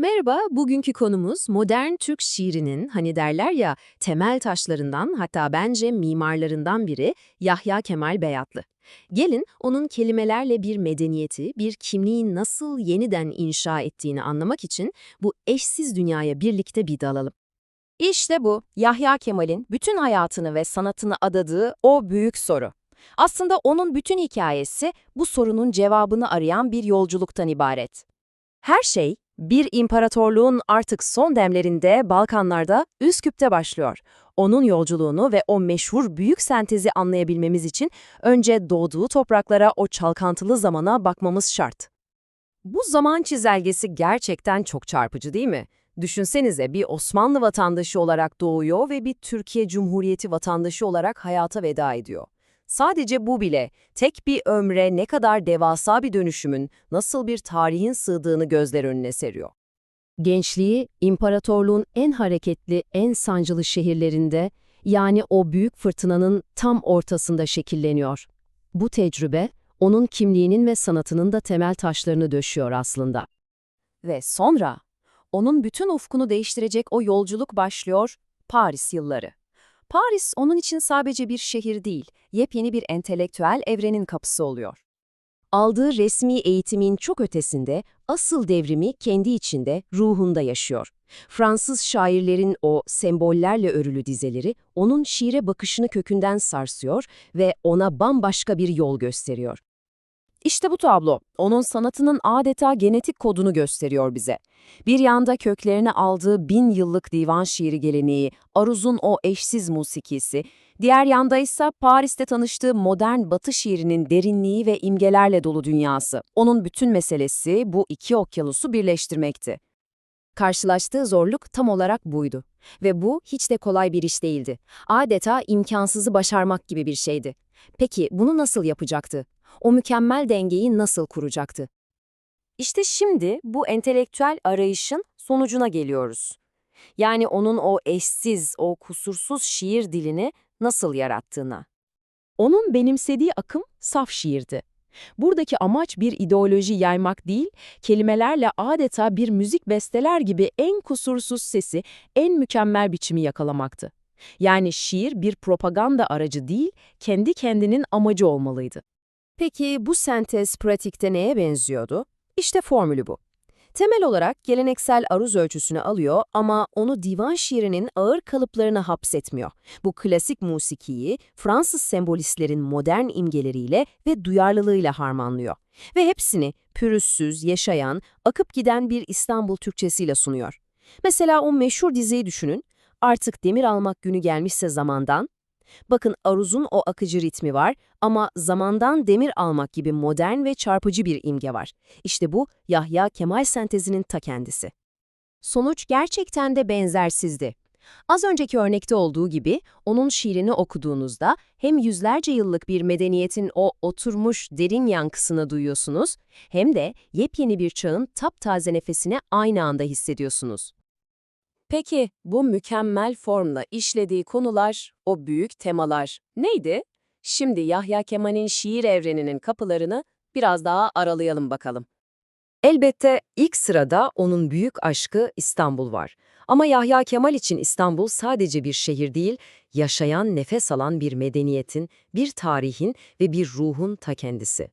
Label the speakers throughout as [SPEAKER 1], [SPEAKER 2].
[SPEAKER 1] Merhaba, bugünkü konumuz modern Türk şiirinin hani derler ya temel taşlarından hatta bence mimarlarından biri Yahya Kemal Beyatlı. Gelin onun kelimelerle bir medeniyeti, bir kimliği nasıl yeniden inşa ettiğini anlamak için bu eşsiz dünyaya birlikte bir dalalım.
[SPEAKER 2] İşte bu, Yahya Kemal'in bütün hayatını ve sanatını adadığı o büyük soru. Aslında onun bütün hikayesi bu sorunun cevabını arayan bir yolculuktan ibaret. Her şey, bir imparatorluğun artık son demlerinde Balkanlarda, Üsküp'te başlıyor. Onun yolculuğunu ve o meşhur büyük sentezi anlayabilmemiz için önce doğduğu topraklara o çalkantılı zamana bakmamız şart. Bu zaman çizelgesi gerçekten çok çarpıcı değil mi? Düşünsenize bir Osmanlı vatandaşı olarak doğuyor ve bir Türkiye Cumhuriyeti vatandaşı olarak hayata veda ediyor. Sadece bu bile tek bir ömre ne kadar devasa bir dönüşümün, nasıl bir tarihin sığdığını gözler önüne seriyor.
[SPEAKER 1] Gençliği, imparatorluğun en hareketli, en sancılı şehirlerinde, yani o büyük fırtınanın tam ortasında şekilleniyor. Bu tecrübe, onun kimliğinin ve sanatının da temel taşlarını döşüyor aslında.
[SPEAKER 2] Ve sonra, onun bütün ufkunu değiştirecek o yolculuk başlıyor, Paris yılları. Paris onun için sadece bir şehir değil, yepyeni bir entelektüel evrenin kapısı oluyor. Aldığı resmi eğitimin çok ötesinde, asıl devrimi kendi içinde, ruhunda yaşıyor. Fransız şairlerin o sembollerle örülü dizeleri, onun şiire bakışını kökünden sarsıyor ve ona bambaşka bir yol gösteriyor. İşte bu tablo, onun sanatının adeta genetik kodunu gösteriyor bize. Bir yanda köklerini aldığı bin yıllık divan şiiri geleneği, Aruz'un o eşsiz musikisi, diğer yanda ise Paris'te tanıştığı modern batı şiirinin derinliği ve imgelerle dolu dünyası. Onun bütün meselesi bu iki okyanusu birleştirmekti. Karşılaştığı zorluk tam olarak buydu. Ve bu hiç de kolay bir iş değildi. Adeta imkansızı başarmak gibi bir şeydi. Peki bunu nasıl yapacaktı? O mükemmel dengeyi nasıl kuracaktı? İşte şimdi bu entelektüel arayışın sonucuna geliyoruz. Yani onun o eşsiz, o kusursuz şiir dilini nasıl yarattığına. Onun benimsediği akım saf şiirdi. Buradaki amaç bir ideoloji yaymak değil, kelimelerle adeta bir müzik besteler gibi en kusursuz sesi, en mükemmel biçimi yakalamaktı. Yani şiir bir propaganda aracı değil, kendi kendinin amacı olmalıydı. Peki bu sentez pratikte neye benziyordu? İşte formülü bu. Temel olarak geleneksel aruz ölçüsünü alıyor ama onu divan şiirinin ağır kalıplarına hapsetmiyor. Bu klasik musikiyi Fransız sembolistlerin modern imgeleriyle ve duyarlılığıyla harmanlıyor. Ve hepsini pürüzsüz, yaşayan, akıp giden bir İstanbul Türkçesiyle sunuyor. Mesela o meşhur dizeyi düşünün. Artık demir almak günü gelmişse zamandan, Bakın aruzun o akıcı ritmi var ama zamandan demir almak gibi modern ve çarpıcı bir imge var. İşte bu Yahya Kemal sentezinin ta kendisi. Sonuç gerçekten de benzersizdi. Az önceki örnekte olduğu gibi onun şiirini okuduğunuzda hem yüzlerce yıllık bir medeniyetin o oturmuş derin yankısını duyuyorsunuz hem de yepyeni bir çağın taptaze nefesini aynı anda hissediyorsunuz. Peki bu mükemmel formla işlediği konular, o büyük temalar neydi? Şimdi Yahya Kemal'in şiir evreninin kapılarını biraz daha aralayalım bakalım. Elbette ilk sırada onun büyük aşkı İstanbul var. Ama Yahya Kemal için İstanbul sadece bir şehir değil, yaşayan, nefes alan bir medeniyetin, bir tarihin ve bir ruhun ta kendisi.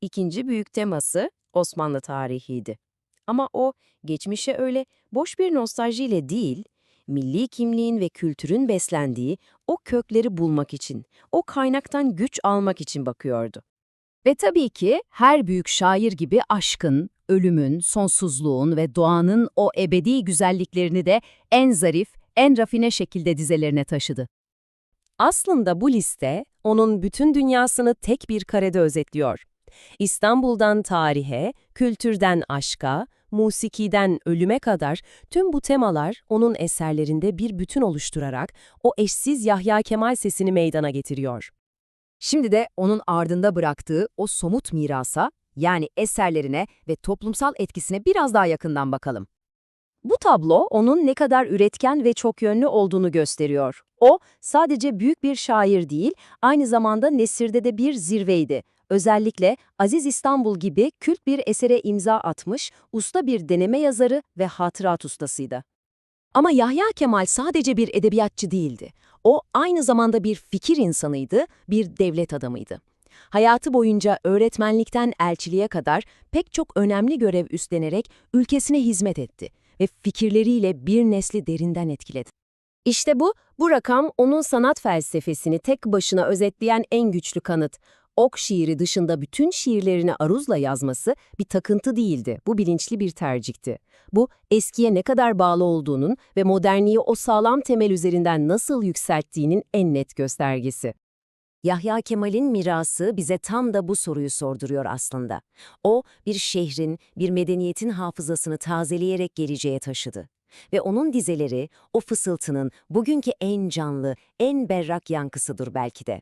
[SPEAKER 2] İkinci büyük teması Osmanlı tarihiydi. Ama o, geçmişe öyle boş bir nostaljiyle değil, milli kimliğin ve kültürün beslendiği o kökleri bulmak için, o kaynaktan güç almak için bakıyordu. Ve tabii ki her büyük şair gibi aşkın, ölümün, sonsuzluğun ve doğanın o ebedi güzelliklerini de en zarif, en rafine şekilde dizelerine taşıdı. Aslında bu liste onun bütün dünyasını tek bir karede özetliyor. İstanbul'dan tarihe, kültürden aşka, musikiden ölüme kadar tüm bu temalar onun eserlerinde bir bütün oluşturarak o eşsiz Yahya Kemal sesini meydana getiriyor. Şimdi de onun ardında bıraktığı o somut mirasa, yani eserlerine ve toplumsal etkisine biraz daha yakından bakalım. Bu tablo onun ne kadar üretken ve çok yönlü olduğunu gösteriyor. O sadece büyük bir şair değil, aynı zamanda nesirde de bir zirveydi. Özellikle Aziz İstanbul gibi kült bir esere imza atmış, usta bir deneme yazarı ve hatırat ustasıydı. Ama Yahya Kemal sadece bir edebiyatçı değildi. O aynı zamanda bir fikir insanıydı, bir devlet adamıydı. Hayatı boyunca öğretmenlikten elçiliğe kadar pek çok önemli görev üstlenerek ülkesine hizmet etti ve fikirleriyle bir nesli derinden etkiledi. İşte bu, bu rakam onun sanat felsefesini tek başına özetleyen en güçlü kanıt. Ok şiiri dışında bütün şiirlerini aruzla yazması bir takıntı değildi, bu bilinçli bir tercihti. Bu, eskiye ne kadar bağlı olduğunun ve modernliği o sağlam temel üzerinden nasıl yükselttiğinin en net göstergesi. Yahya Kemal'in mirası bize tam da bu soruyu sorduruyor aslında. O, bir şehrin, bir medeniyetin hafızasını tazeleyerek geleceğe taşıdı. Ve onun dizeleri, o fısıltının bugünkü en canlı, en berrak yankısıdır belki de.